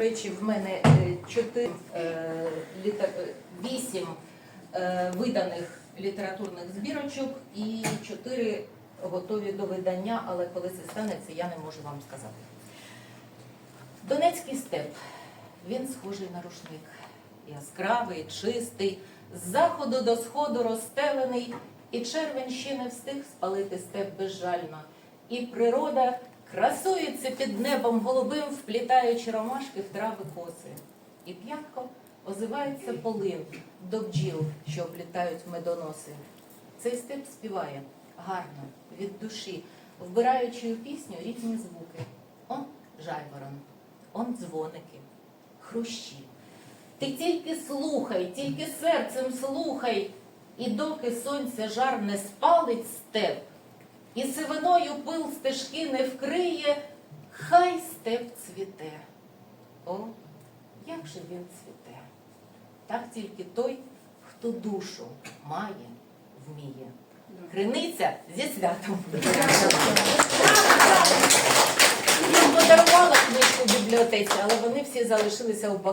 Речі, в мене е, чотири е, літа- е, вісім е, виданих літературних збірочок і чотири готові до видання, але коли це станеться, я не можу вам сказати. Донецький степ. Він схожий на рушник. Яскравий, чистий, з заходу до сходу розстелений, і червень ще не встиг спалити степ безжально. І природа красується під небом голубим, вплітаючи ромашки в трави коси. І п'ятко озивається полин до бджіл, що облітають медоноси. Цей степ співає гарно, від душі, вбираючи у пісню різні звуки. Он жайворон, он дзвоники, хрущі. Ти тільки слухай, тільки серцем слухай, і доки сонця жар не спалить степ, і сивиною пил стежки не вкриє, хай степ цвіте. О, як же він цвіте? Так тільки той, хто душу має, вміє. Криниця зі святом. Я подарувала книжку в бібліотеці, але вони всі залишилися у